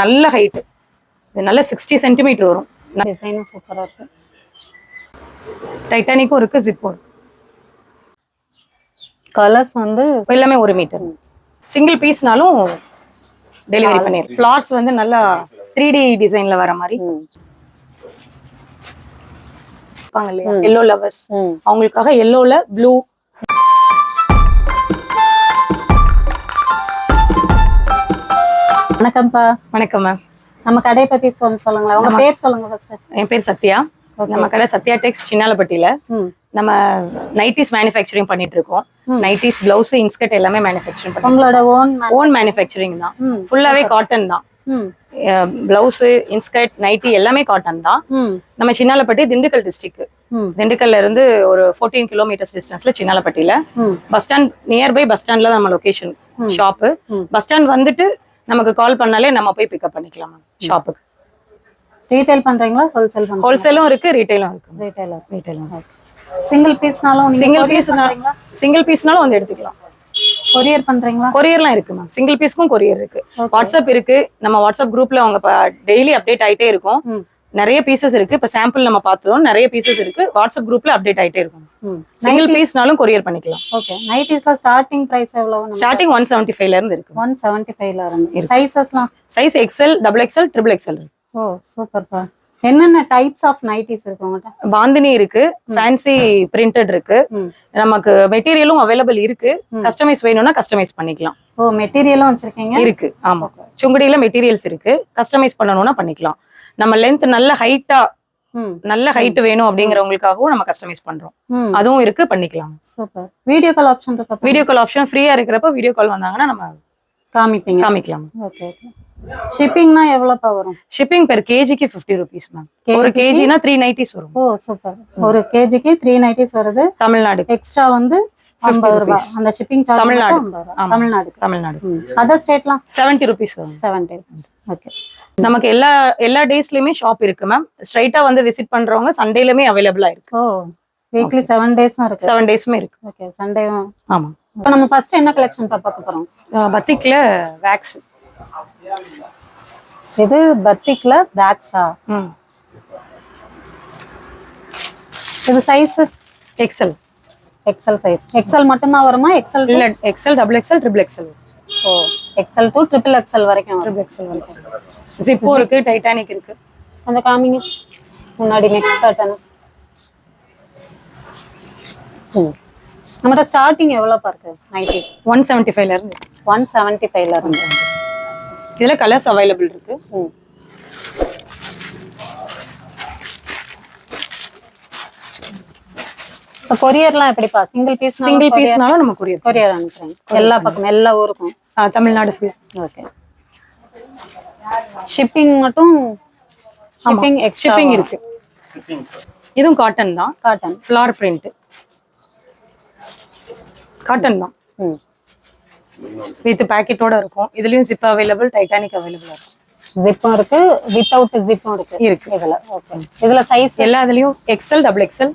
நல்ல ஹைட் இது நல்ல சிக்ஸ்டி சென்டிமீட்டர் வரும். டிசைனும் சூப்பரா இருக்கு. டைட்டானிக்கும் இருக்கு ஜிப்பும் கலர்ஸ் வந்து எல்லாமே ஒரு மீட்டர் சிங்கிள் பீஸ்னாலும் டெலிவரி பண்ணிடுறோம் ஃபிளார்ஸ் வந்து நல்லா த்ரீ டி டிசைன்ல வர மாதிரி. இருப்பாங்க இல்லையா? Yellow lovers. அவங்களுக்காக எல்லோல ப்ளூ வணக்கம்ப்பா. வணக்கம் மேம் நம்ம கடையை பத்தி கொஞ்சம் சொல்லுங்களேன். உங்க பேர் சொல்லுங்க ஃபர்ஸ்ட் என் பேர் சத்யா. நம்ம கடை சத்யா டெக்ஸ் சின்னாலப்பட்டியில. நம்ம நைட்டிஸ் மேனுஃபேக்சரிங் பண்ணிட்டு இருக்கோம். நைட்டிஸ் பிளவுஸ் இன்ஸ்கர்ட் எல்லாமே மேனுஃபேக்சரிங் பண்ணுறோம் உங்களோட ஓன் ஓன் மேனுஃபேக்சரிங் தான். ஃபுல்லாவே காட்டன் தான். பிளவுஸ் இன்ஸ்கர்ட் நைட்டி எல்லாமே காட்டன் தான். நம்ம சின்னாலப்பட்டி திண்டுக்கல் டிஸ்ட்ரிக்ட் திண்டுக்கல்ல இருந்து ஒரு ஃபோர்டீன் கிலோமீட்டர்ஸ் டிஸ்டன்ஸ்ல சின்னாலப்பட்டியில. பஸ் ஸ்டாண்ட் நியர்பை பஸ் ஸ்டாண்ட்ல நம்ம லொகேஷன் ஷாப்பு பஸ் ஸ்டாண்ட் வந்துட்டு நமக்கு கால் பண்ணாலே நம்ம போய் பிக்கப் பண்ணிக்கலாம் ஷாப்புக்கு ரீட்டைல் பண்றீங்களா? ஹோல்சேல் ஹோல்சேலும் இருக்கு ரீட்டைலும் இருக்கு. ரீட்டைலர் ரீட்டைலும் சிங்கிள் பீஸ்னாலும் சிங்கிள் பீஸ் சிங்கிள் பீஸ்னாலும் வந்து எடுத்துக்கலாம். கொரியர் பண்றீங்களா? கொரியர்லாம் இருக்கு மேம் சிங்கிள் பீஸ்க்கும் கொரியர் இருக்கு. வாட்ஸ்அப் இருக்கு. நம்ம வாட்ஸ்அப் குரூப்ல அவங்க டெய்லி அப்டேட் ஆயிட்டே இருக்கும். நிறைய பீசஸ் இருக்கு. இப்ப சாம்பிள் நம்ம பார்த்ததும் நிறைய பீசஸ் இருக்கு. வாட்ஸ்அப் குரூப்ல அப்டேட் ஆயிட்டே இருக்கும். சிங்கிள் பீஸ்னாலும் கொரியர் பண்ணிக்கலாம். ஓகே நைட்டிஸ்ல ஸ்டார்டிங் பிரைஸ் எவ்வளவு ஸ்டார்டிங் ஒன் செவன்டி ஃபைவ்ல இருந்து இருக்கு. ஒன் செவன்டி ஃபைவ்ல இருந்து. சைசஸ்லாம் size XL double XL triple XL இருக்கு. ஓ சூப்பர்ப்பா என்னென்ன டைப்ஸ் ஆஃப் நைட்டிஸ் இருக்கு உங்கள்கிட்ட பாந்தினி இருக்கு. ஃபேன்சி பிரிண்டட் இருக்கு. நமக்கு மெட்டீரியலும் அவைலபிள் இருக்கு. கஸ்டமைஸ் வேணும்னா கஸ்டமைஸ் பண்ணிக்கலாம். ஓ மெட்டீரியலும் வச்சிருக்கீங்க? இருக்கு. ஆமா. சுங்குடியில மெட்டீரியல்ஸ் இருக்கு. கஸ்டமைஸ் பண்ணணும்னா பண்ணிக்கலாம். நம்ம லென்த் நல்ல ஹைட்டா நல்ல ஹைட் வேணும் அப்படிங்கிறவங்களுக்காகவும் நம்ம கஸ்டமைஸ் பண்றோம். அதுவும் இருக்கு பண்ணிக்கலாம். சூப்பர். வீடியோ கால் ஆப்ஷன் இருக்கா வீடியோ கால் ஆப்ஷன் ஃப்ரீயா இருக்கிறப்ப வீடியோ கால் வந்தாங்கன்னா நம்ம காமிப்பீங்க. காமிக்கலாம். ஓகே ஷிப்பிங்னா எவ்வளோப்பா வரும்? ஷிப்பிங் பெர் கேஜிக்கு ஃபிஃப்டி ருபீஸ் மேம் ஒரு கேஜினா த்ரீ நைட்டிஸ் வரும். ஓ சூப்பர். ஒரு கேஜிக்கு த்ரீ நைட்டிஸ் வருது. தமிழ்நாடு. எக்ஸ்ட்ரா வந்து ஐம்பது ரூபாய். அந்த ஷிப்பிங் சார்ஜ் தமிழ்நாடு. தமிழ்நாடுக்கு தமிழ்நாடு. அதர் ஸ்டேட்லாம் செவன்டி ருபீஸ் வரும். செவன் டேஸ் ஓகே நமக்கு எல்லா எல்லா டேஸ்லயுமே ஷாப் இருக்கு மேம் ஸ்ட்ரைட்டா வந்து விசிட் பண்றவங்க சண்டேலுமே அவைலபிளா இருக்கு. ஓ வீக்லி செவன் டேஸும் இருக்கு. செவன் டேஸுமே இருக்கு. ஓகே சண்டேவும் ஆமா. இப்போ நம்ம ஃபர்ஸ்ட் என்ன கலெக்ஷன் பார்க்க போறோம்? பத்திக்ல வேக்ஸ் இது பத்திக்ல பேக்ஸா ம். இது size XL XL size XL மட்டும்தான் வருமா? எக்ஸல் இல்ல XL double XL triple XL O XL to triple XL வரைக்கும் ட்ரிபிள் எக்ஸல் வரைக்கும். ஜிப்போ இருக்கு டைட்டானிக் இருக்கு. அந்த காமிங்க. முன்னாடி நெக்ஸ்ட் பேட்டர்ன் நம்மகிட்ட ஸ்டார்டிங் எவ்வளோப்பா இருக்கு நைட்டி ஒன் செவன்டி ஃபைவ்ல இருந்து. ஒன் செவன்ட்டி ஃபைவ்ல இருந்து. இதுல கலர்ஸ் அவைலபிள் இருக்கு. ம். இப்போ கொரியர்லாம் எப்படிப்பா? சிங்கிள் பீஸ் சிங்கிள் பீஸ்னாலும் நம்ம கொரியர் கொரியர் அனுப்புறேன். எல்லா பக்கம் எல்லா ஊருக்கும். தமிழ்நாடு ஃபுல் ஓகே ஷிப்பிங் மட்டும் ஷிப்பிங் ஷிப்பிங் இருக்கு. இதுவும் காட்டன் தான். காட்டன் ஃப்ளார் பிரிண்ட் காட்டன் தான். ம். வித் பேக்கெட்டோட இருக்கும். இதுலயும் ஜிப் அவைலபிள் டைட்டானிக் அவைலபிள் இருக்கும். ஜிப்பும் இருக்கு. வித்தவுட் ஜிப்பும் இருக்கு. இருக்கு. இதுல. ஓகே இதுல சைஸ் எல்லா இதுலயும் XL double XL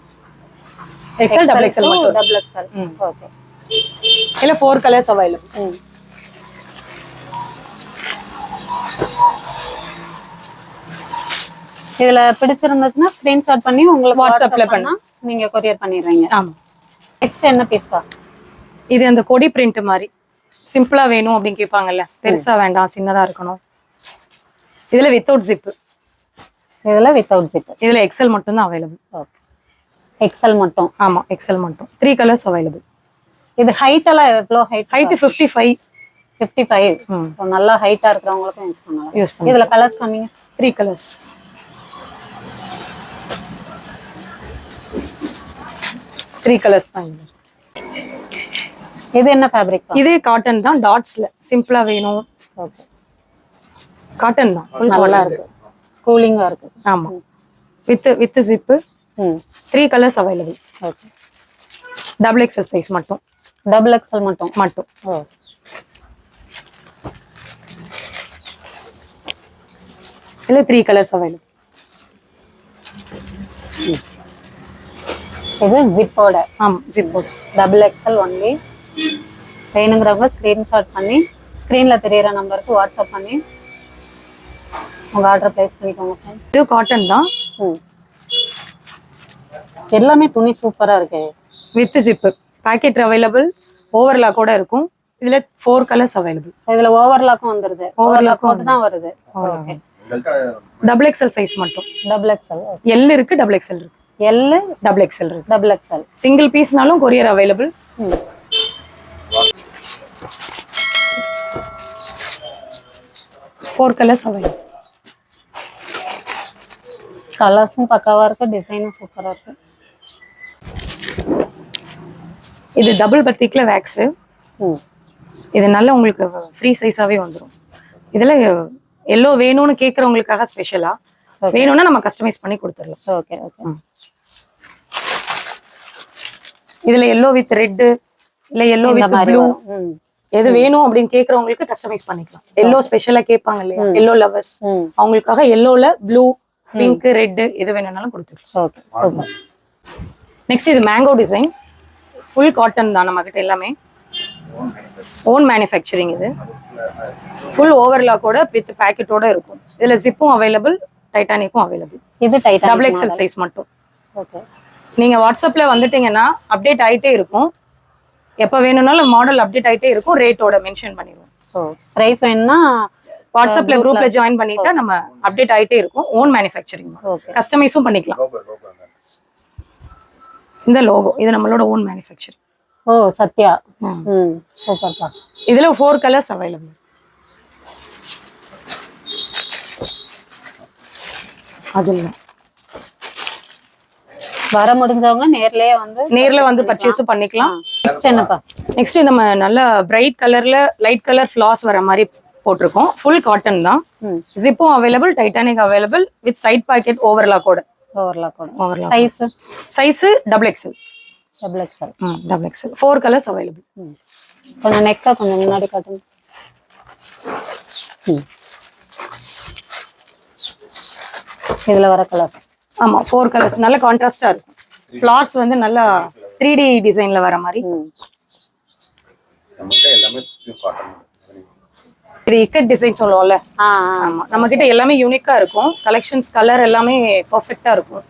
XL double XL மட்டும். டபுள் எக்ஸ்எல் ஓகே இல்ல ஃபோர் கலர்ஸ் அவைலபிள் இதுல பிடிச்சிருந்துச்சுன்னா ஸ்கிரீன்ஷாட் பண்ணி உங்களுக்கு வாட்ஸ்அப்ல பண்ணா நீங்க கொரியர் பண்ணிடுறீங்க. ஆமா. நெக்ஸ்ட் என்ன பீஸ்பா இது அந்த கொடி பிரிண்ட் மாதிரி. சிம்பிளா வேணும் அப்படின்னு கேட்பாங்கல்ல. பெருசா வேண்டாம் சின்னதா இருக்கணும். இதுல வித்தவுட் ஜிப் இதுல வித்தவுட் ஜிப் இதுல எக்ஸல் மட்டும் தான் அவைலபிள் ஓகே எக்ஸல் மட்டும். ஆமா எக்ஸல் மட்டும். த்ரீ கலர்ஸ் அவைலபிள் இது ஹைட் எல்லாம் எவ்வளோ height height fifty five fifty five. நல்லா ஹைட்டா இருக்கிறவங்களுக்கும் யூஸ் பண்ணலாம். யூஸ் பண்ணி இதுல கலர்ஸ் காமிங்க. த்ரீ கலர்ஸ் த்ரீ கலர்ஸ் தான் இது. இது என்ன ஃபேப்ரிக் இதே காட்டன் தான் டாட்ஸ்ல சிம்பிளா வேணும். ஓகே காட்டன் தான். ஃபுல் நல்லா இருக்கு. கூலிங்கா இருக்கு. ஆமா. With with zip three colours available okay double XL size மட்டும். டபுள் எக்ஸ்எல் மட்டும்? மட்டும். ஓ. இதுல த்ரீ கலர்ஸ் அவைலபிள் இது ஜிப்போட ஆமா ஜிப் போட்டு டபுள் எக்ஸ்எல் ஒன்லி வேணுங்கிறவங்க ஸ்க்ரீன்ஷாட் பண்ணி ஸ்க்ரீனில் தெரியிற நம்பருக்கு வாட்ஸ்அப் பண்ணி உங்க ஆர்டர் பிளேஸ் பண்ணிக்கோங்க friends. இது காட்டன் தான். ம். எல்லாமே துணி சூப்பரா இருக்கு. With zip pocket available overlock கூட இருக்கும். இதுல ஃபோர் கலர்ஸ் அவைலபிள் இதுல ஓவர்லாக்கும் வந்துருது. ஓவர்லாக் மட்டும் தான் வருது. ஓகே டபுள் எக்ஸல் சைஸ் மட்டும். டபுள் எக்ஸ்எல் எல் இருக்கு டபுள் எக்ஸல் இருக்கு. எல் டபுள் எக்ஸல் இருக்கு. Double XL single பீஸ்னாலும் courier available four colours available கலர்ஸும் பக்காவா இருக்கு டிசைனும் சூப்பரா இருக்கு. இது டபுள் பத்திக்ல வேக்ஸு இது நல்ல உங்களுக்கு ஃப்ரீ சைஸாவே வந்துடும் இதுல எல்லோ வேணும்னு கேட்குறவங்களுக்காக ஸ்பெஷலா வேணும்னா நம்ம கஸ்டமைஸ் பண்ணி கொடுத்துடலாம். ஓகே ஓகே இதுல எல்லோ வித் ரெட் இல்ல எல்லோ வித் ப்ளூ எது வேணும் அப்படின்னு கேக்குறவங்களுக்கு கஸ்டமைஸ் பண்ணிக்கலாம். எல்லோ ஸ்பெஷலா கேட்பாங்க இல்லையா? எல்லோ லவர்ஸ் அவங்களுக்காக எல்லோல ப்ளூ பிங்க் ரெட் எது வேணும்னாலும் கொடுத்துருக்கோம் நெக்ஸ்ட் இது மேங்கோ டிசைன் ஃபுல் காட்டன் தான் நம்ம கிட்ட எல்லாமே. ஓன் மேனுஃபேக்சரிங் இது. ஃபுல் ஓவர்லாக்கோட வித் பேக்கெட்டோட இருக்கும். இதுல ஜிப்பும் அவைலபிள் டைட்டானிக்கும் அவைலபிள் இது டபுள் எக்ஸல் சைஸ் மட்டும். ஓகே. நீங்க வாட்ஸ்அப்ல வந்துட்டீங்கன்னா அப்டேட் ஆயிட்டே இருக்கும். எப்ப வேணும்னாலும் மாடல் அப்டேட் ஆயிட்டே இருக்கும். ரேட்டோட மென்ஷன் பண்ணிடுவோம். ஸோ ப்ரைஸ் வேணும்னா வாட்ஸ்அப்ல குரூப்ல ஜாயின் பண்ணிட்டா நம்ம அப்டேட் ஆயிட்டே இருக்கும். ஓன் மேனுஃபேக்சரிங் கஸ்டமைஸும் பண்ணிக்கலாம். இந்த லோகோ இது நம்மளோட ஓன் மேனுஃபேக்சரிங் ஓ சத்யா. ம். சூப்பர்ப்பா இதுல ஃபோர் கலர்ஸ் அவைலபிள் அது இல்ல வர முடிஞ்சவங்க நேர்லயே வந்து நேர்ல வந்து பர்ச்சேஸும் பண்ணிக்கலாம். நெக்ஸ்ட் என்னப்பா? நெக்ஸ்ட் நம்ம நல்ல பிரைட் கலர்ல லைட் கலர் ஃபிளாஸ் வர மாதிரி போட்டிருக்கோம். ஃபுல் காட்டன் தான். ஜிப்பும் available titanic available with side pocket ஓவர்லாக்கோட overlock கூட Overlock. Size size double XL double XL ம் double XL four colours available கொஞ்சம் நெக்கா கொஞ்சம் முன்னாடி காட்டுங்க. இதுல வர கலர்ஸ் ஆமா ஃபோர் கலர்ஸ் நல்ல கான்ட்ராஸ்டா இருக்கும். ஃபிளார்ஸ் வந்து நல்லா த்ரீ டி டிசைன்ல வர மாதிரி. இது இக்கட் டிசைன் சொல்லுவோம்ல. ஆமா நம்ம கிட்ட எல்லாமே யூனிக்கா இருக்கும். கலெக்ஷன்ஸ் கலர் எல்லாமே பெர்ஃபெக்ட்டா இருக்கும்.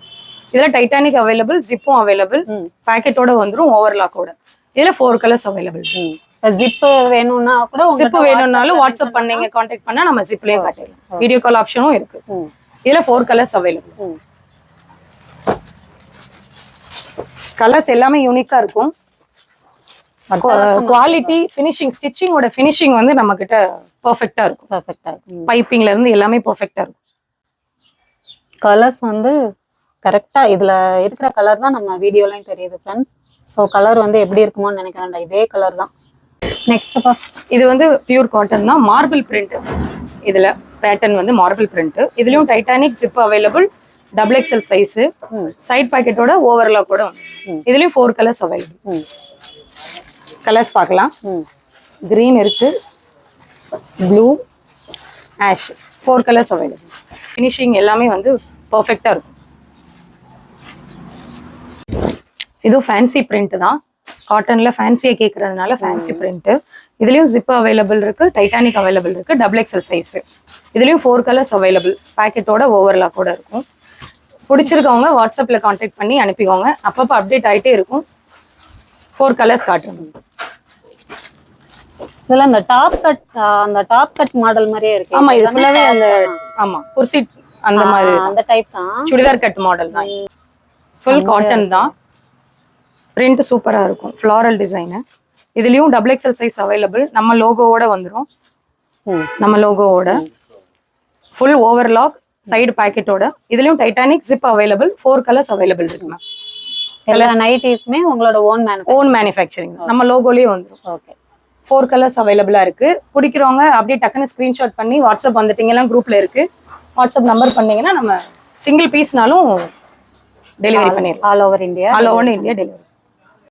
இதுல டைட்டானிக் அவைலபிள் ஜிப்பும் அவைலபிள். பேக்கெட்டோட வந்துரும் ஓவர்லாக்கோட இதுல ஃபோர் கலர்ஸ் அவைலபிள் ஜிப்பு வேணும்னா கூட ஜிப் உங்கள்ட்ட வேணும்னாலும் வாட்ஸ்அப் பண்ணீங்க காண்டாக்ட் பண்ணா நம்ம ஜிப்லயே காட்டிடலாம். வீடியோ கால் ஆப்ஷனும் இருக்கு. இதுல ஃபோர் கலர்ஸ் அவைலபிள் ம் கலர்ஸ் எல்லாமே யூனிக்கா இருக்கும். குவாலிட்டி ஃபினிஷிங் ஸ்டிச்சிங்கோட ஃபினிஷிங் வந்து நம்ம கிட்ட பெர்ஃபெக்ட்டா இருக்கும். பர்ஃபெக்டா இருக்கும். பைப்பிங்ல இருந்து எல்லாமே பெர்ஃபெக்ட்டா இருக்கும். கலர்ஸ் வந்து கரெக்டா இதுல இருக்கிற கலர் தான் நம்ம வீடியோலயும் தெரியுது ஃப்ரெண்ட்ஸ் ஸோ கலர் வந்து எப்படி இருக்குமோன்னு நினைக்கிறேன்டா. இதே கலர் தான். நெக்ஸ்ட்ப்பா இது வந்து பியூர் காட்டன் தான். மார்பிள் பிரிண்ட் இதுல பேட்டர்ன் வந்து மார்பிள் பிரிண்ட் இதுலயும் titanic zip available double XL size side பாக்கெட்டோட overlock கூட இதுலயும் ஃபோர் கலர்ஸ் அவைலபிள் கலர்ஸ் பார்க்கலாம். green இருக்கு. Blue ash four colours available finishing எல்லாமே வந்து பர்ஃபெக்டாக இருக்கும். இதுவும் ஃபேன்சி பிரிண்ட் தான். காட்டனில் ஃபேன்சியை கேட்கறதுனால ஃபேன்சி பிரிண்ட்டு இதுலேயும் ஜிப் அவைலபிள் இருக்கு டைட்டானிக் அவைலபிள் இருக்கு டபுள் எக்ஸல் சைஸ் இதுலேயும் ஃபோர் கலர்ஸ் அவைலபிள் பேக்கெட்டோட ஓவர்லாக்கோட இருக்கும். பிடிச்சிருக்கவங்க வாட்ஸ்அப்பில் காண்டாக்ட் பண்ணி அனுப்பிக்கோங்க. அப்பப்போ அப்டேட் ஆகிட்டே இருக்கும். ஃபோர் கலர்ஸ் காட்டுறோம் இதுல அந்த டாப் கட் அந்த டாப் கட் மாடல் மாதிரியே இருக்கு. ஆமா இது ஃபுல்லாவே அந்த ஆமா குர்த்தி அந்த மாதிரி. அந்த டைப் தான். சுடிதார் கட் மாடல் தான். ஃபுல் காட்டன் தான். பிரிண்ட் சூப்பரா இருக்கும். ஃப்ளாரல் டிசைனு இதுலயும் டபுள் எக்ஸல் சைஸ் அவைலபிள் நம்ம லோகோவோட வந்துரும். ம். நம்ம லோகோவோட ஃபுல் ஓவர்லாக் சைடு பாக்கெட்டோட இதுலயும் titanic zip available four colours available இருக்கு மேம் எல்லா நைட்டிஸுமே உங்களோட ஓன் மேனு ஓன் மேனுஃபேக்சரிங் நம்ம லோகோலயே வந்துரும். ஓகே ஃபோர் கலர்ஸ் அவைலபிளா இருக்கு. பிடிக்கிறவங்க அப்படியே டக்குன்னு ஸ்கிரீன்ஷாட் பண்ணி வாட்ஸ்அப் வந்துட்டீங்கன்னா குரூப்ல இருக்கு. வாட்ஸ்அப் நம்பர் பண்ணீங்கன்னா நம்ம சிங்கிள் பீஸ்னாலும் டெலிவரி பண்ணிடலாம். All over India all over India delivery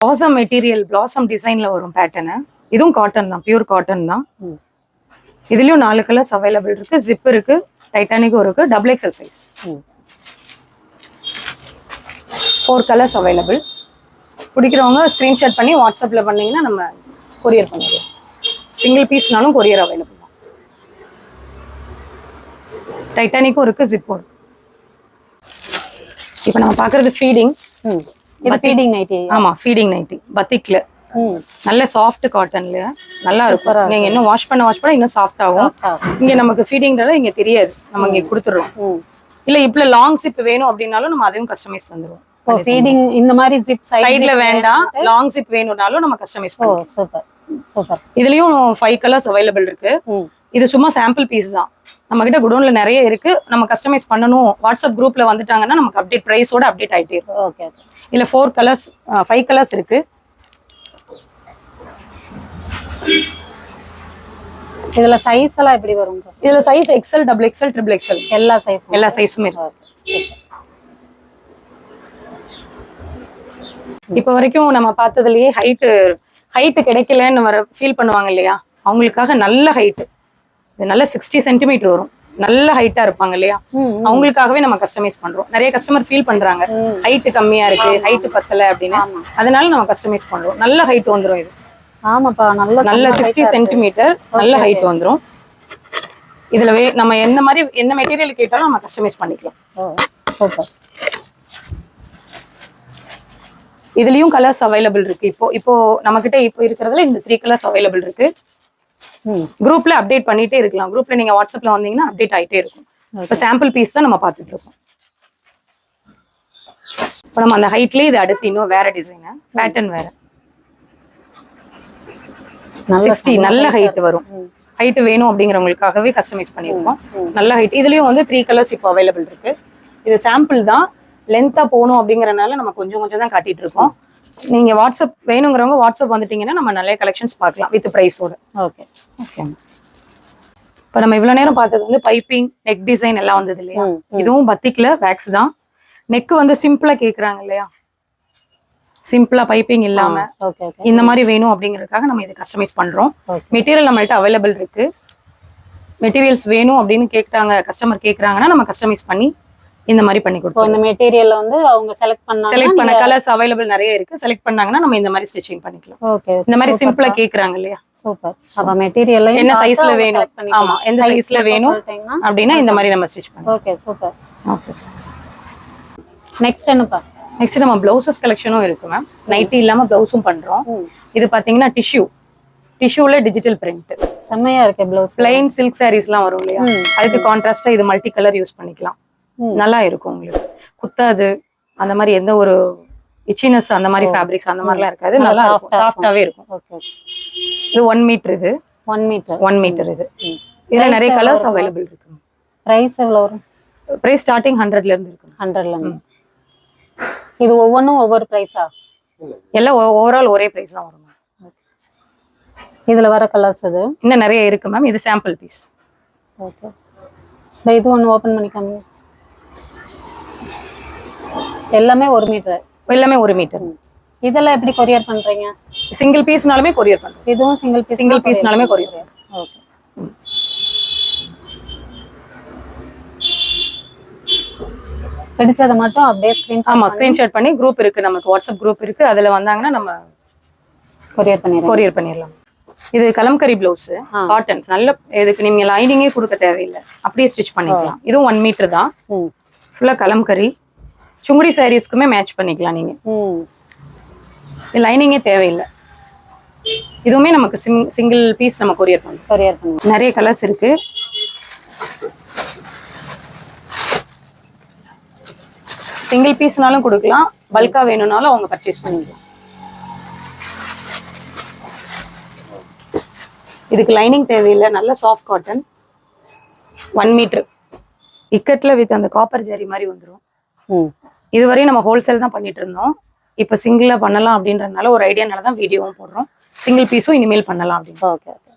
blossom material blossom டிசைன்ல வரும் பேட்டர்னு இதுவும் காட்டன் தான் பியூர் காட்டன் தான். இதுலயும் நாலு கலர்ஸ் அவைலபிள் இருக்கு. ஜிப் இருக்கு. டைட்டானிக்கும் இருக்கு. Double XL size four colours available பிடிக்கிறவங்க screenshot பண்ணி வாட்ஸ்அப்பில் பண்ணீங்கன்னா நம்ம கொரியர் பண்ணிடுவோம் சிங்கிள் பீஸ்னாலும் கொரியர் அவைலபிள் தான். டைட்டானிக்கும் இருக்கு ஜிப்பும் இருக்கு. இப்போ நம்ம பார்க்கறது ஃபீடிங் இது ஃபீடிங் நைட்டி ஆமா ஃபீடிங் நைட்டி பத்திக்ல ம் நல்ல சாஃப்ட் காட்டன்ல நல்லா இருக்கும். நீங்க இன்னும் வாஷ் பண்ண வாஷ் பண்ண இன்னும் சாஃப்ட் ஆகும். இங்க நமக்கு ஃபீடிங்னால இங்க தெரியாது. நம்ம இங்க கொடுத்துறோம். ம். இல்ல இப்ப லாங் சிப் வேணும் அப்படின்னாலும் நம்ம அதையும் கஸ்டமைஸ் தந்துருவோம் ஃபீடிங் இந்த மாதிரி ஜிப் சைடு சைடுல வேண்டாம். லாங் சிப் வேணும்னாலும் நம்ம கஸ்டமைஸ் பண்ணுவோம் சூப்பர் சூப்பர் இதுலயும் ஃபைவ் கலர்ஸ் அவைலபிள் இருக்கு. இது சும்மா சாம்பிள் பீஸ் தான். நம்ம கிட்ட குடோன்ல நிறைய இருக்கு. நம்ம கஸ்டமைஸ் பண்ணணும். வாட்ஸ்அப் குரூப்ல வந்துட்டாங்கன்னா நமக்கு அப்டேட் பிரைஸோட அப்டேட் ஆயிட்டே இருக்கும். ஓகே ஓகே இதுல ஃபோர் கலர்ஸ் ஃபைவ் கலர்ஸ் இருக்கு. இதுல சைஸ் எல்லாம் எப்படி வரும்? இதுல size XL double XL triple XL எல்லா சைஸ் எல்லா சைஸுமே இப்போ வரைக்கும் நம்ம பார்த்ததுலயே ஹைட்டு ஹைட்டு கிடைக்கலன்னு வர ஃபீல் பண்ணுவாங்க இல்லையா? அவங்களுக்காக நல்ல ஹைட்டு இது நல்ல சிக்ஸ்டி சென்டிமீட்டர் வரும். நல்ல ஹைட்டா இருப்பாங்க இல்லையா? அவங்களுக்காகவே நம்ம கஸ்டமைஸ் பண்றோம். நிறைய கஸ்டமர் ஃபீல் பண்றாங்க. ஹைட்டு கம்மியா இருக்கு ஹைட்டு பத்தல அப்படின்னு. அதனால நம்ம கஸ்டமைஸ் பண்றோம். நல்ல ஹைட் வந்துரும் இது. ஆமாப்பா நல்ல நல்ல சிக்ஸ்டி சென்டிமீட்டர் நல்ல ஹைட் வந்துரும். இதுல நம்ம என்ன மாதிரி என்ன மெட்டீரியல் கேட்டாலும் நம்ம கஸ்டமைஸ் பண்ணிக்கலாம். சூப்பர் இதுலயும் கலர்ஸ் அவைலபிள் இருக்கு. இப்போ இப்போ நம்ம கிட்ட இப்போ இருக்கிறதுல இந்த த்ரீ கலர்ஸ் அவைலபிள் இருக்கு. குரூப்ல அப்டேட் பண்ணிட்டே இருக்கலாம். குரூப்ல நீங்க வாட்ஸ்அப்ல வந்தீங்கன்னா அப்டேட் ஆயிட்டே இருக்கும். இப்போ சாம்பிள் பீஸ் தான் நம்ம பார்த்துட்டு இருக்கோம். இப்போ நம்ம அந்த ஹைட்லயே இது அடுத்து இன்னும் வேற டிசைன் பேட்டர்ன் வேற. சிக்ஸ்டி நல்ல ஹைட் வரும். ஹைட் வேணும் அப்படிங்கிறவங்களுக்காகவே கஸ்டமைஸ் பண்ணியிருக்கோம். நல்ல ஹைட் இதுலயும் வந்து த்ரீ கலர்ஸ் இப்போ அவைலபிள் இருக்கு. இது சாம்பிள் தான். லென்த்தா போகணும் அப்படிங்கறனால நம்ம கொஞ்சம் கொஞ்சம் தான் காட்டிட்டு இருக்கோம். நீங்க வாட்ஸ்அப் வேணுங்கிறவங்க வாட்ஸ்அப் வந்துட்டீங்கன்னா நம்ம நிறைய கலெக்ஷன்ஸ் பார்க்கலாம் வித் ப்ரைஸோட ஓகே. ஓகே. இப்போ நம்ம இவ்வளவு நேரம் பார்த்தது வந்து பைப்பிங் நெக் டிசைன் எல்லாம் வந்தது இல்லையா? இதுவும் பத்திக்ல வேக்ஸ் தான். நெக் வந்து சிம்பிளா கேக்குறாங்க இல்லையா? சிம்பிளா பைப்பிங் இல்லாம இந்த மாதிரி வேணும் அப்படிங்கறதுக்காக நம்ம இதை கஸ்டமைஸ் பண்றோம். மெட்டீரியல் நம்மள்ட்ட அவைலபிள் இருக்கு. மெட்டீரியல்ஸ் வேணும் அப்படின்னு கேட்டாங்க கஸ்டமர் கேக்குறாங்கன்னா நம்ம கஸ்டமைஸ் பண்ணி இந்த மாதிரி பண்ணி கொடுப்போம் இந்த மெட்டீரியல்ல வந்து அவங்க செலக்ட் பண்ணாங்க செலக்ட் பண்ண கலர்ஸ் அவைலபிள் நிறைய இருக்கு. செலக்ட் பண்ணாங்கன்னா நம்ம இந்த மாதிரி ஸ்டிச்சிங் பண்ணிக்கலாம். ஓகே இந்த மாதிரி சிம்பிளா கேக்குறாங்க இல்லையா? சூப்பர் அப்ப மெட்டீரியல் என்ன சைஸ்ல வேணும்? ஆமா எந்த சைஸ்ல வேணும் அப்படின்னா இந்த மாதிரி நம்ம ஸ்டிச் பண்ணலாம். ஓகே சூப்பர் ஓகே நெக்ஸ்ட் என்னப்பா? நெக்ஸ்ட் நம்ம பிளவுசஸ் கலெக்ஷனும் இருக்கு மேம் நைட்டி இல்லாம பிளவுஸும் பண்றோம். இது பாத்தீங்கன்னா டிஷ்யூ டிஷ்யூல டிஜிட்டல் பிரிண்ட் செம்மையா இருக்கு ப்ளவுஸ் பிளைன் சில்க் சாரீஸ்லாம் வரும் இல்லையா? அதுக்கு கான்ட்ராஸ்டா இது மல்டி கலர் யூஸ் பண்ணிக்கலாம். நல்லா இருக்கும் உங்களுக்கு. குத்தாது. அந்த மாதிரி எந்த ஒரு இச்சினஸ் அந்த மாதிரி ஃபேப்ரிக்ஸ் அந்த மாதிரிலாம் இருக்காது. நல்லா சாஃப்டாவே இருக்கும். ஓகே இது ஒன் மீட்டர் இது. ஒன் மீட்டர் ஒன் மீட்டர் இது. இதுல நிறைய கலர்ஸ் அவைலபிள் இருக்கு. பிரைஸ் எவ்வளவு வரும்? பிரைஸ் ஸ்டார்டிங் ஹண்ட்ரட்ல இருந்து இருக்கு. ஹண்ட்ரட்ல இருந்து. இது ஒவ்வொன்றும் ஒவ்வொரு பிரைஸா எல்லாம் ஓவரால் ஒரே பிரைஸ் தான் வரும்? ma'am. இதுல வர கலர்ஸ் இது இன்னும் நிறைய இருக்கு மேம் இது சாம்பிள் பீஸ் ஓகே இந்த இது ஒன்று ஓப்பன் பண்ணிக்காம. எல்லாமே ஒரு மீட்டர் எல்லாமே ஒரு மீட்டர் இதெல்லாம் எப்படி கொரியர் பண்றீங்க? சிங்கிள் பீஸ்னாலுமே கொரியர் பண்றோம். இதுவும் சிங்கிள் பீஸ் சிங்கிள் பீஸ்னாலுமே கொரியர் ஓகே பிடிச்சதை மட்டும் அப்படியே ஸ்கிரீன்ஷாட் ஆமா ஸ்கிரீன்ஷாட் பண்ணி குரூப் இருக்கு நமக்கு வாட்ஸ்அப் குரூப் இருக்கு. அதுல வந்தாங்கன்னா நம்ம கொரியர் பண்ணிடுறேன் கொரியர் பண்ணிடலாம். இது கலம்கரி பிளவுஸ் காட்டன் நல்ல இதுக்கு நீங்க லைனிங்கே கொடுக்க தேவையில்லை. அப்படியே ஸ்டிச் பண்ணிக்கலாம். இதுவும் ஒன் மீட்டர் தான். ஃபுல்லா கலம்கரி. சுங்குடி சாரீஸ்க்குமே மேட்ச் பண்ணிக்கலாம் நீங்க. லைனிங்கே தேவையில்லை. இதுவுமே நமக்கு சிங் சிங்கிள் பீஸ் நம்ம கொரியர் பண்ணலாம். கொரியர் பண்ணுங்க நிறைய கலர்ஸ் இருக்கு. சிங்கிள் பீஸ்னாலும் கொடுக்கலாம். பல்கா வேணும்னாலும் அவங்க பர்ச்சேஸ் பண்ணிக்கலாம். இதுக்கு லைனிங் தேவையில்லை. நல்ல சாஃப்ட் காட்டன் ஒன் மீட்டர் இக்கட்ல வித் அந்த காப்பர் ஜரி மாதிரி வந்துடும் ம். இதுவரையும் நம்ம ஹோல்சேல் தான் பண்ணிட்டு இருந்தோம். இப்போ சிங்கிளா பண்ணலாம் அப்படின்றதுனால ஒரு ஐடியானால தான் வீடியோவும் போடுறோம். சிங்கிள் பீஸும் இனிமேல் பண்ணலாம் அப்படின்னு. ஓகே ஓகே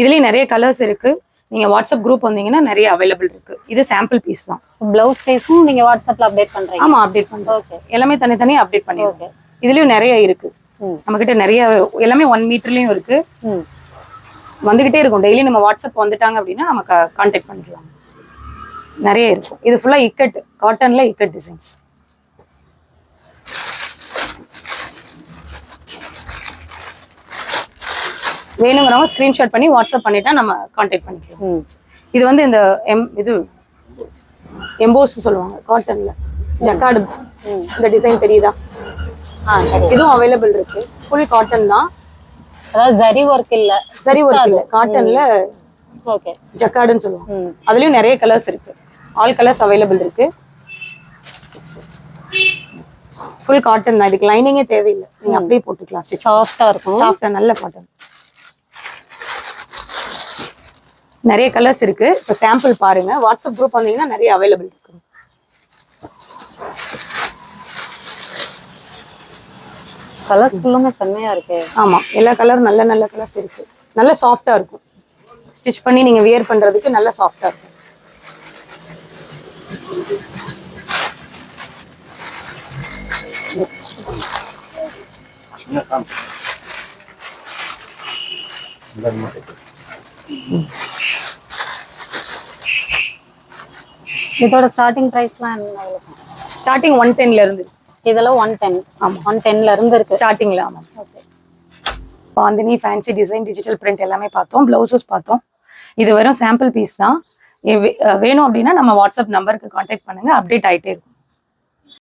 இதுலயும் நிறைய கலர்ஸ் இருக்கு. நீங்க வாட்ஸ்அப் குரூப் வந்தீங்கன்னா நிறைய அவைலபிள் இருக்கு. இது சாம்பிள் பீஸ் தான். ப்ளவுஸ் சைஸும் நீங்க வாட்ஸ்அப்ல அப்டேட் பண்றீங்க? ஆமா அப்டேட் பண்றோம். ஓகே எல்லாமே தனித்தனியா அப்டேட் பண்ணிருக்கோம் இதுலயும் நிறைய இருக்கு. ம். நம்ம கிட்ட நிறைய எல்லாமே ஒன் மீட்டர்லயும் இருக்கு. வந்துகிட்டே இருக்கும். டெய்லி நம்ம வாட்ஸ்அப் வந்துட்டாங்க அப்படின்னா நம்ம கான்டாக்ட் பண்ணிக்கலாம். நிறைய இருக்கும். இது ஃபுல்லா இக்கட் காட்டன்ல இக்கட் டிசைன்ஸ் வேணுங்கிறவங்க ஸ்கிரீன்ஷாட் பண்ணி வாட்ஸ்அப் பண்ணிட்டா நம்ம கான்டாக்ட் பண்ணிக்கலாம். ம். இது வந்து இந்த எம் இது எம்போஸ் சொல்லுவாங்க காட்டன்ல ஜக்கார்டு இந்த டிசைன் தெரியுதா? இதுவும் அவைலபிள் இருக்கு. ஃபுல் காட்டன் தான். அதாவது ஜரி ஒர்க் இல்ல. சரி ஒர்க் இல்ல. காட்டன்ல ஓகே. ஜக்கார்டுன்னு சொல்லுவாங்க. அதுலயும் நிறைய கலர்ஸ் இருக்கு. ஆல் கலர்ஸ் அவைலபிள் இருக்கு. ஃபுல் காட்டன் தான். இதுக்கு லைனிங்கே தேவையில்லை. நீங்க அப்படியே போட்டுக்கலாம். சாஃப்டா இருக்கும். சாஃப்டா நல்ல காட்டன் நிறைய கலர்ஸ் இருக்கு. இப்போ சாம்பிள் பாருங்க. வாட்ஸ்அப் குரூப் வந்தீங்கன்னா நிறைய அவைலபிள் இருக்கு. கலர்ஸ் ஃபுல்லுமே செம்மையா இருக்கு. ஆமா. எல்லா கலரும் நல்ல நல்ல கலர்ஸ் இருக்கு. நல்ல சாஃப்டா இருக்கும். ஸ்டிச் பண்ணி நீங்க வியர் பண்றதுக்கு நல்ல சாஃப்டா இருக்கும். இதோட ஸ்டார்டிங் ப்ரைஸ்லாம் என்ன ஸ்டார்டிங் ஒன் டென்ல இருந்து. இதெல்லாம் ஒன் டென் ஆமா. ஒன் டென்ல இருந்து இருக்கு. ஸ்டார்டிங்ல ஆமா. Bandhani fancy design digital print எல்லாமே பார்த்தோம் பிளவுசஸ் பார்த்தோம். இது வெறும் சாம்பிள் பீஸ் தான். வேணும் அப்படின்னா நம்ம வாட்ஸ்அப் நம்பருக்கு காண்டாக்ட் பண்ணுங்க. அப்டேட் ஆயிட்டே இருக்கும்.